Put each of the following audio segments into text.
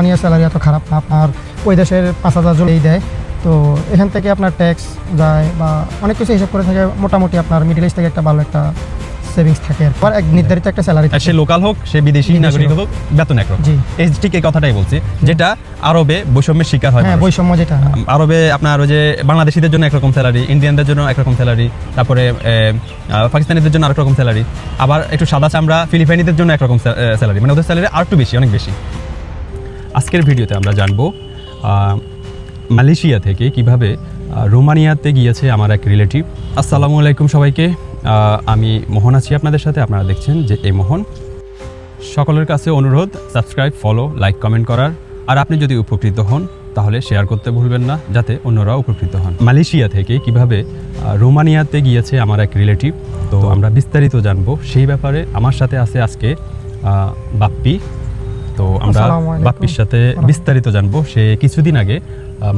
রোমানিয়ার salary এত খারাপ না আপনার ওই দেশের পাঁচ হাজার জনেই দেয়। তো এখান থেকে আপনার ট্যাক্স যায় বা অনেক কিছু হিসাব করে থাকে মোটামুটি আপনার মিডিল ইস্ট থেকে একটা ভালো একটা সেভিংস থাকে আর এক নির্ধারিত একটা স্যালারি আর সে লোকাল হোক সে বিদেশি নাগরিক হোক। বেতন একরকম জি। এই ঠিক এই কথাটাই বলছি যেটা আরবে বৈষম্যের শিকার হয় হ্যাঁ বৈষম্য যেটা হ্যাঁ। আরবে আপনার ওই যে বাংলাদেশিদের জন্য একরকম স্যালারি ইন্ডিয়ানদের জন্য একরকম স্যালারি তারপরে পাকিস্তানিদের জন্য আরেক রকম স্যালারি আবার একটু সাদা চামড়া ফিলিপাইনিদের জন্য একরকম স্যালারি মানে ওদের স্যালারি আর একটু বেশি অনেক বেশি। আজকের ভিডিওতে আমরা জানব মালয়েশিয়া থেকে কীভাবে রোমানিয়াতে গিয়েছে আমার এক রিলেটিভ। আসসালামু আলাইকুম সবাইকে। আমি মোহন আছি আপনাদের সাথে। আপনারা দেখছেন যে এই মোহন। সকলের কাছে অনুরোধ সাবস্ক্রাইব ফলো লাইক কমেন্ট করার। আর আপনি যদি উপকৃত হন, তাহলে শেয়ার করতে ভুলবেন না, যাতে অন্যরাও উপকৃত হন। মালয়েশিয়া থেকে কীভাবে রোমানিয়াতে গিয়েছে আমার এক রিলেটিভ। তো আমরা বিস্তারিত জানব। সেই ব্যাপারে আমার সাথে আছে আজকে বাপ্পি। তো আমরা বাপ্পির সাথে বিস্তারিত জানব। সে কিছুদিন আগে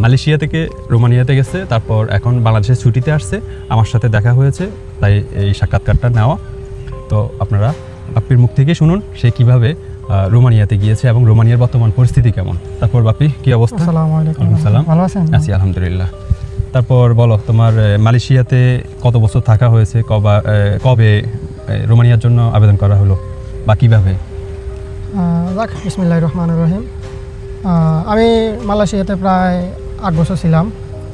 মালয়েশিয়া থেকে রোমানিয়াতে গেছে তারপর এখন বাংলাদেশে ছুটিতে আসছে আমার সাথে দেখা হয়েছে তাই এই সাক্ষাৎকারটা নেওয়া। তো আপনারা বাপ্পির মুখ থেকে শুনুন সে কীভাবে রোমানিয়াতে গিয়েছে এবং রোমানিয়ার বর্তমান পরিস্থিতি কেমন। তারপর বাপ্পি কি অবস্থা? সালাম। ভালো আছেন? আছি আলহামদুলিল্লাহ। তারপর বলো তোমার মালয়েশিয়াতে কত বছর থাকা হয়েছে কবা কবে রোমানিয়ার জন্য আবেদন করা হলো বা কীভাবে? যাক বিসমিল্লাহ রহমান রহিম। আমি মালয়েশিয়াতে প্রায় আট বছর ছিলাম।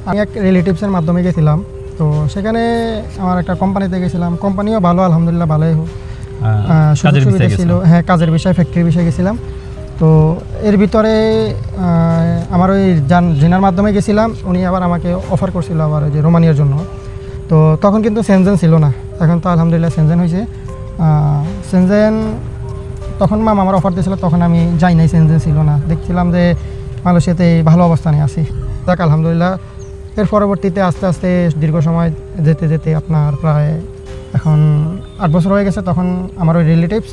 আমি এক রিলেটিভসের মাধ্যমে গেছিলাম। তো সেখানে আমার একটা কোম্পানিতে গেছিলাম। কোম্পানিও ভালো আলহামদুলিল্লাহ ভালোই হোক। সুযোগ সুবিধা ছিল। হ্যাঁ কাজের বিষয়ে ফ্যাক্টরির বিষয়ে গেছিলাম। তো এর ভিতরে আমার ওই জান জেনার মাধ্যমে গেছিলাম। উনি আবার আমাকে অফার করছিল আবার ওই যে রোমানিয়ার জন্য। তো তখন কিন্তু সেনজেন ছিল না। এখন তো আলহামদুলিল্লাহ সেনজেন হয়েছে সেনজেন তখন মাম আমার অফার দিয়েছিল, তখন আমি যাই নাই সেনজেন ছিল না। দেখছিলাম যে মালয়েশিয়াতে ভালো অবস্থানে আছি। যাক, আলহামদুলিল্লাহ। এর পরবর্তীতে আস্তে আস্তে দীর্ঘ সময় যেতে যেতে আপনার প্রায় এখন আট বছর হয়ে গেছে, তখন আমার ওই রিলেটিভস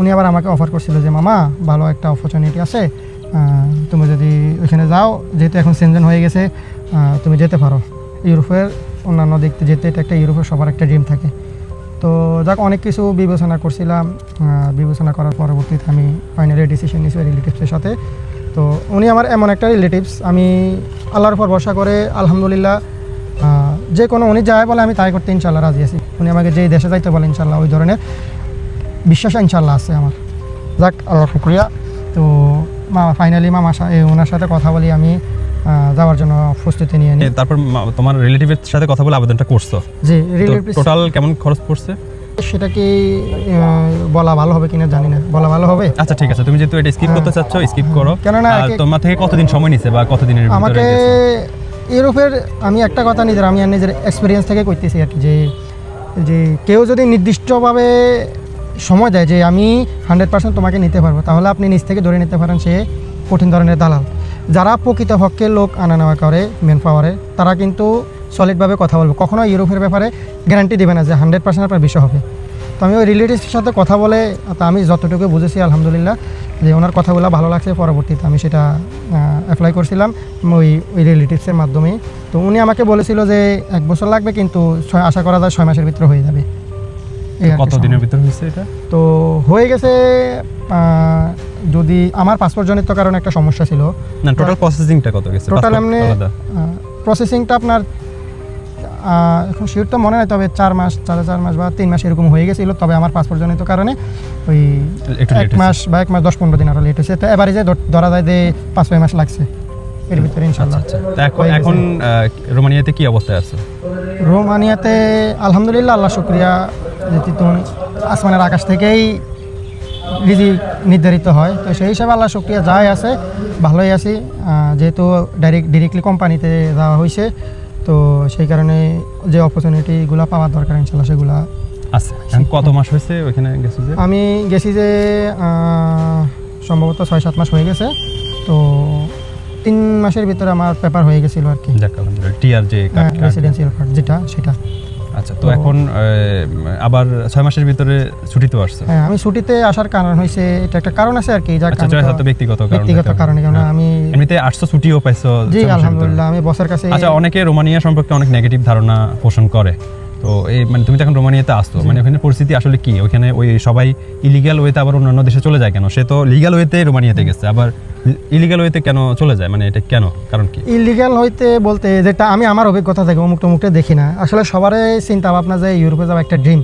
উনি আবার আমাকে অফার করছিল যে, মামা, ভালো একটা অপরচুনিটি আছে। তুমি যদি ওইখানে যাও, যেহেতু এখন সেনজেন হয়ে গেছে তুমি যেতে পারো। ইউরোপের অন্যান্য দেখতে যেতে, এটা একটা ইউরোপের সবার একটা ড্রিম থাকে। তো যাক, অনেক কিছু বিবেচনা করছিলাম। বিবেচনা করার পরবর্তীতে আমি ফাইনালি ডিসিশন নিয়েছি রিলেটিভসের সাথে। তো উনি আমার এমন একটা রিলেটিভস আমি আল্লাহর উপর ভরসা করে, আলহামদুলিল্লাহ যে কোনো উনি যায় বলে, আমি তাই করতে ইনশাল্লাহ রাজি আছি। উনি আমাকে যেই দেশে যাইতে বলে ইনশাল্লাহ ওই ধরনের বিশ্বাস ইনশাল্লাহ আছে আমার। যাক আল্লাহ শুক্রিয়া। তো মা ফাইনালি মামার সাথে ওনার সাথে কথা বলি আমি। যাওয়ার জন্য প্রস্তুতি নিয়ে নিই। তারপর তোমার রিলেটিভের সাথে কথা বলে আবেদনটা করছ? জি রিলেটিভ টোটাল কেমন খরচ পড়ছে? সেটা কি বলা ভালো হবে কিনা জানি না। বলা ভালো হবে? আচ্ছা ঠিক আছে। তুমি যেহেতু এটা স্কিপ করতে চাচ্ছ স্কিপ করো। কেননা তোমার থেকে কতদিন সময় নিছে বা কতদিনের ভিতরে আমাকে? ইউরোপের আমি একটা কথা নিজের আমি আর নিজের এক্সপিরিয়েন্স থেকে কইতেছি আর কি যে যে কেউ যদি নির্দিষ্টভাবে সময় দেয় যে আমি হান্ড্রেড পার্সেন্ট তোমাকে নিতে পারব তাহলে আপনি নিজ থেকে ধরে নিতে পারেন সে কঠিন ধরনের দালাল। যারা প্রকৃতপক্ষে লোক আনা নেওয়া করে মেন পাওয়ারে তারা কিন্তু সলিডভাবে কথা বলবে। কখনো ইউরোপের ব্যাপারে গ্যারান্টি দেবে না যে হান্ড্রেড পার্সেন্ট আপনার বিষয় হবে। তো আমি ওই রিলেটিভসের সাথে কথা বলে আমি যতটুকু বুঝেছি আলহামদুলিল্লাহ যে ওনার কথাগুলো ভালো লাগছে পরবর্তীতে আমি সেটা অ্যাপ্লাই করছিলাম ওই ওই রিলেটিভসের মাধ্যমে তো উনি আমাকে বলেছিল যে এক বছর লাগবে কিন্তু ছয় আশা করা যায় ছয় মাসের ভিতরে হয়ে যাবে। এই আর কি কত দিনের সময়। ভিতরে হয়েছে এটা? তো হয়ে গেছে যদি আমার পাসপোর্ট জনিত কারণে একটা সমস্যা ছিল না টোটাল প্রসেসিংটা কত গেছে? টোটাল এমনি প্রসেসিংটা আপনার এখন শিওর তো মনে নাই তবে চার মাস সাড়ে চার মাস বা তিন মাস এরকম হয়ে গেছিল তবে আমার পাসপোর্ট জনিত কারণে ওই এক মাস বা এক মাস দশ পনেরো দিন আরও লেট হয়েছে। তো এবারে যে ধরা যায় যে পাঁচ ছয় মাস লাগছে এর ভিতরে ইনশাল্লাহ আচ্ছা তো এখন এখন রোমানিয়াতে কি অবস্থায় আছে? রোমানিয়াতে আলহামদুলিল্লাহ আল্লাহ শুক্রিয়া যেহেতু আসমানের আকাশ থেকেই রিজি নির্ধারিত হয়। তো সেই হিসাবে আল্লাহ শুক্রিয়া যাই আছে ভালোই আছি। যেহেতু ডাইরেক্ট ডিরেক্টলি কোম্পানিতে যাওয়া হয়েছে তো সেই কারণে যে অপরচুনিটিগুলো পাওয়ার দরকার ইনশাল্লাহ সেগুলো আছে। কত মাস হয়েছে ওখানে গেছে যে? আমি গেছি যে সম্ভবত ছয় সাত মাস হয়ে গেছে। তো তিন মাসের ভিতরে আমার পেপার হয়ে গেছিল আর কি। টিআর যে হ্যাঁ রেসিডেন্সিয়াল কার্ড যেটা সেটা। আচ্ছা তো এখন আবার ছয় মাসের ভিতরে ছুটিতেও আসছে। হ্যাঁ আমি ছুটিতে আসার কারণ হয়েছে এটা একটা কারণ আছে আর কি যাক আচ্ছা ছয় ব্যক্তিগত কারণ ব্যক্তিগত কারণে কারণ হ্যাঁ। আমি এমনিতে আটশো ছুটিও পাইছো জি আলহামদুলিল্লাহ আমি বসের কাছে আচ্ছা অনেকে রোমানিয়া সম্পর্কে অনেক নেগেটিভ ধারণা পোষণ করে। তো এই মানে তুমি যখন রোমানিয়াতে আসতো মানে ওখানে পরিস্থিতি আসলে কি? ওখানে ওই সবাই ইলিগাল ওয়েতে আবার অন্যান্য দেশে চলে যায় কেন? সে তো লিগাল ওয়েতে রোমানিয়াতে গেছে আবার ইলিগাল ওয়েতে কেন চলে যায়? মানে এটা কেন? কারণ কি? ইলিগাল হইতে বলতে যেটা আমি আমার অভিজ্ঞতা থেকে অমুক টমুকটা দেখি না। আসলে সবারই চিন্তা ভাবনা যে ইউরোপে যাওয়া একটা ড্রিম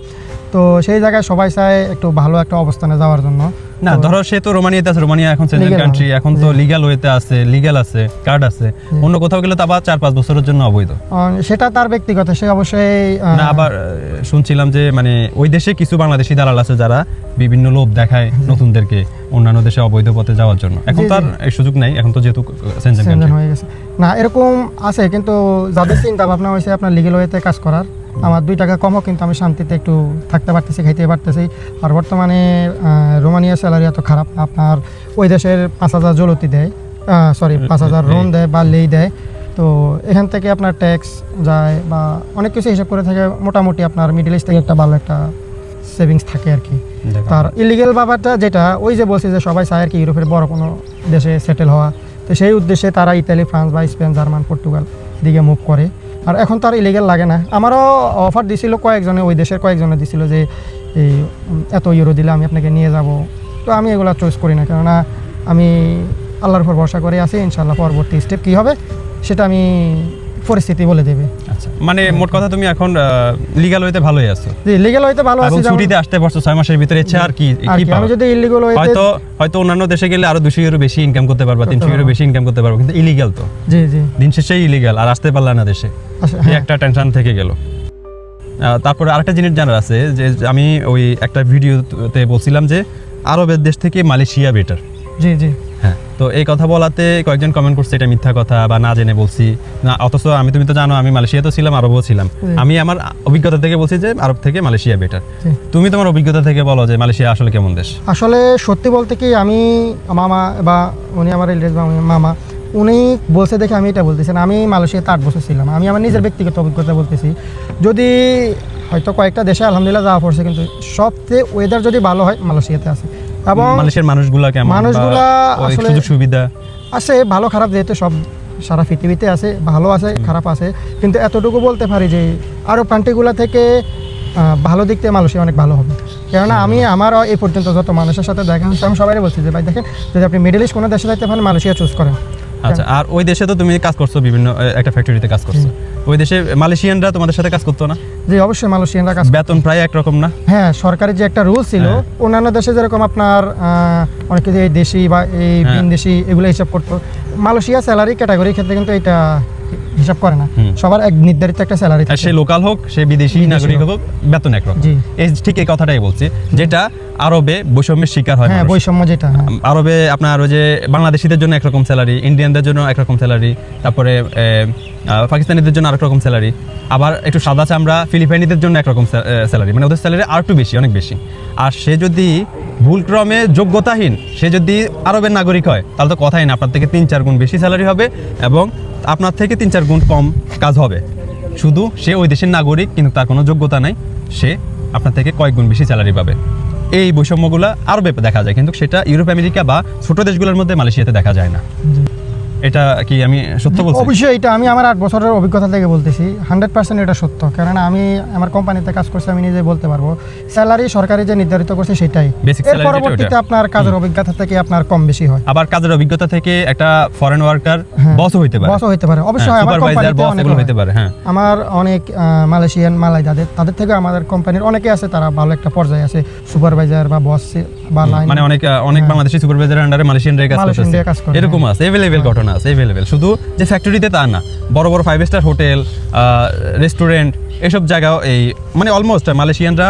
তো সেই জায়গায় সবাই চায় একটু ভালো একটা অবস্থানে যাওয়ার জন্য। না ধরো সে তো রোমানিয়াতে আছে রোমানিয়া এখন সেন্ট্রাল কান্ট্রি এখন তো লিগাল ওয়েতে আছে লিগাল আছে কার্ড আছে। অন্য কোথাও গেলে তো আবার চার পাঁচ বছরের জন্য অবৈধ। সেটা তার ব্যক্তিগত সে অবশ্যই না আবার শুনছিলাম যে মানে ওই দেশে কিছু বাংলাদেশি দালাল আছে যারা বিভিন্ন লোভ দেখায় নতুনদেরকে অন্যান্য দেশে অবৈধ পথে যাওয়ার জন্য। এখন তার এই সুযোগ নাই এখন তো যেহেতু সেন্ট্রাল সেনজেন কান্ট্রি হয়ে গেছে। না এরকম আছে কিন্তু যাদের চিন্তা ভাবনা হয়েছে আপনার লিগেল ওয়েতে কাজ করার আমার দুই টাকা কমও কিন্তু আমি শান্তিতে একটু থাকতে পারতেছি খাইতে পারতেছি। আর বর্তমানে আহ, রোমানিয়া স্যালারি এত খারাপ না। আপনার ওই দেশের পাঁচ হাজার জলতি দেয় সরি পাঁচ হাজার রোন দেয় বা লেই দেয়। তো এখান থেকে আপনার ট্যাক্স যায় বা অনেক কিছু হিসাব করে থাকে মোটামুটি আপনার মিডল ইস্ট থেকে একটা ভালো একটা সেভিংস থাকে আর কি। তার ইলিগেল ব্যাপারটা যেটা ওই যে বলছি যে সবাই চায় আর কি ইউরোপের বড় কোনো দেশে সেটেল হওয়া। তো সেই উদ্দেশ্যে তারা ইতালি ফ্রান্স বা স্পেন জার্মান পর্তুগাল দিকে মুভ করে। আর এখন তো আর ইলিগেল লাগে না। আমারও অফার দিছিল কয়েকজনে, ওই দেশের কয়েকজনে দিছিল যে এই এত ইউরো দিলে আমি আপনাকে নিয়ে যাব। তো আমি এগুলো চয়েস করি না, কেননা আমি আল্লাহর উপর ভরসা করে আছি ইনশাল্লাহ পরবর্তী স্টেপ কী হবে, সেটা আমি পরিস্থিতি বলে দেবে। আচ্ছা মানে মোট কথা তুমি এখন লিগাল ওয়েতে ভালোই আছো। যে লিগেল হইতে ভালো আছি ছুটিতে আসতে পারছ ছয় মাসের ভিতরে ইচ্ছে আর কি কি আমি যদি ইলিগেল হইতে হয়তো হয়তো অন্যান্য দেশে গেলে আরও দুশো ইউরো বেশি ইনকাম করতে পারবা তিনশো ইউরো বেশি ইনকাম করতে পারব কিন্তু ইলিগাল তো। জি জি। দিন শেষে ইলিগাল আর আসতে পারলা না দেশে। আচ্ছা, এই হ্যাঁ। একটা টেনশন থেকে গেল। তারপরে আরেকটা জিনিস জানার আছে যে আমি ওই একটা ভিডিওতে বলছিলাম যে আরবের দেশ থেকে মালয়েশিয়া বেটার জি জি। হ্যাঁ। তো এই কথা বলাতে কয়েকজন কমেন্ট করছে এটা মিথ্যা কথা বা না জেনে বলছি। না অথচ আমি তুমি তো জানো আমি মালয়েশিয়াতেও ছিলাম আরবও ছিলাম। আমি আমার অভিজ্ঞতা থেকে বলছি যে আরব থেকে মালয়েশিয়া বেটার তুমি তোমার অভিজ্ঞতা থেকে বলো যে মালয়েশিয়া আসলে কেমন দেশ? আসলে সত্যি বলতে কি আমি মামা বা উনি আমার রিলেটিভ মামা উনি বলছে দেখে আমি এটা বলতেছি না আমি মালয়েশিয়াতে আট বছর ছিলাম। আমি আমার নিজের ব্যক্তিগত অভিজ্ঞতা বলতেছি। যদি হয়তো কয়েকটা দেশে আলহামদুলিল্লাহ যাওয়া পড়ছে কিন্তু সবচেয়ে ওয়েদার যদি ভালো হয় মালয়েশিয়াতে আছে। এবং মালয়েশিয়ার মানুষগুলা কেমন? মানুষগুলা আসলে- সুযোগ সুবিধা? আছে ভালো খারাপ যেহেতু সব সারা পৃথিবীতে আছে ভালো আছে খারাপ আছে। কিন্তু এতটুকু বলতে পারি যে আরও কান্ট্রিগুলো থেকে ভালো দিক থেকে মালয়েশিয়া অনেক ভালো হবে। কেননা আমি আমার এই পর্যন্ত যত মানুষের সাথে দেখা হচ্ছে আমি সবাই বলছি যে ভাই দেখেন যদি আপনি মিডল ইস্ট কোনো দেশে যাইতে পারেন মালয়েশিয়া চুজ করেন। আচ্ছা আর ওই দেশে তো তুমি কাজ করছ বিভিন্ন একটা ফ্যাক্টরিতে কাজ করছ। ওই দেশে মালয়েশিয়ানরা তোমাদের সাথে কাজ করতো না? যে অবশ্যই মালয়েশিয়ানরা কাজ বেতন প্রায় একরকম না? হ্যাঁ সরকারি যে একটা রুল ছিল হ্যাঁ। অন্যান্য দেশে যেরকম আপনার অনেক কিছু এই দেশি বা এই হ্যাঁ। বিন দেশি এগুলো হিসাব করতো মালয়েশিয়া স্যালারি ক্যাটাগরির ক্ষেত্রে কিন্তু এটা হিসাব করে না। সবার এক নির্ধারিত একটা স্যালারি আর সে লোকাল হোক সে বিদেশি নাগরিক হোক বেতন একরকম। জি। এই ঠিক এই কথাটাই বলছি যেটা আরবে বৈষম্যের শিকার হয় হ্যাঁ বৈষম্য যেটা হ্যাঁ। আরবে আপনার ওই যে বাংলাদেশিদের জন্য একরকম স্যালারি ইন্ডিয়ানদের জন্য একরকম স্যালারি তারপরে পাকিস্তানিদের জন্য আরেক রকম স্যালারি আবার একটু সাদা চামড়া ফিলিপাইনিদের জন্য একরকম স্যালারি মানে ওদের স্যালারি আর একটু বেশি অনেক বেশি। আর সে যদি ভুলক্রমে যোগ্যতাহীন সে যদি আরবের নাগরিক হয় তাহলে তো কথাই না আপনার থেকে তিন চার গুণ বেশি স্যালারি হবে এবং আপনার থেকে তিন চার গুণ কম কাজ হবে। শুধু সে ওই দেশের নাগরিক কিন্তু তার কোনো যোগ্যতা নাই সে আপনার থেকে কয়েক গুণ বেশি স্যালারি পাবে। এই বৈষম্যগুলো আরবে দেখা যায় কিন্তু সেটা ইউরোপ, আমেরিকা বা ছোট দেশগুলোর মধ্যে মালয়েশিয়াতে দেখা যায় না। এটা কি আমি সত্য বলছি? অবশ্যই এটা আমি আমার আট বছরের অভিজ্ঞতা থেকে বলতেছি। হান্ড্রেড পার্সেন্ট এটা সত্য কেননা আমি আমার কোম্পানিতে কাজ করছি আমি নিজে বলতে পারব। স্যালারি সরকারি যে নির্ধারিত করছে সেটাই। এর পরবর্তীতে আপনার কাজের অভিজ্ঞতা থেকে আপনার কম বেশি হয়। আবার কাজের অভিজ্ঞতা থেকে একটা ফরেন ওয়ার্কার হ্যাঁ। বসও হইতে পারে। বসও হইতে পারে। অবশ্যই আমার কোম্পানিতে অনেক হইতে পারে হ্যাঁ। আমার অনেক মালয়েশিয়ান মালাই তাদের তাদের থেকে আমাদের কোম্পানির অনেকে আছে তারা ভালো একটা পর্যায়ে আছে। সুপারভাইজার বা বস মানে অনেক অনেক বাংলাদেশি সুপারভাইজারের আন্ডারে কাজ করতেছে। এরকম আছে এভেলেবেল ঘটনা আছে শুধু যে ফ্যাক্টরিতে তা না বড় বড় ফাইভ স্টার হোটেল রেস্টুরেন্ট এসব জায়গাও এই মানে অলমোস্ট মালয়েশিয়ানরা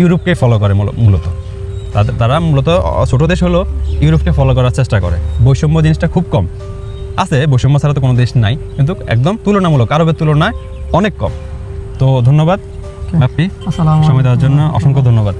ইউরোপকে ফলো করে মূলত। তাদের তারা মূলত ছোট দেশ হলো ইউরোপকে ফলো করার চেষ্টা করে। বৈষম্য জিনিসটা খুব কম। আছে বৈষম্য ছাড়া তো কোনো দেশ নাই কিন্তু একদম তুলনামূলক আরবের তুলনায় অনেক কম। তো ধন্যবাদ আসসালামু সময় দেওয়ার জন্য অসংখ্য ধন্যবাদ।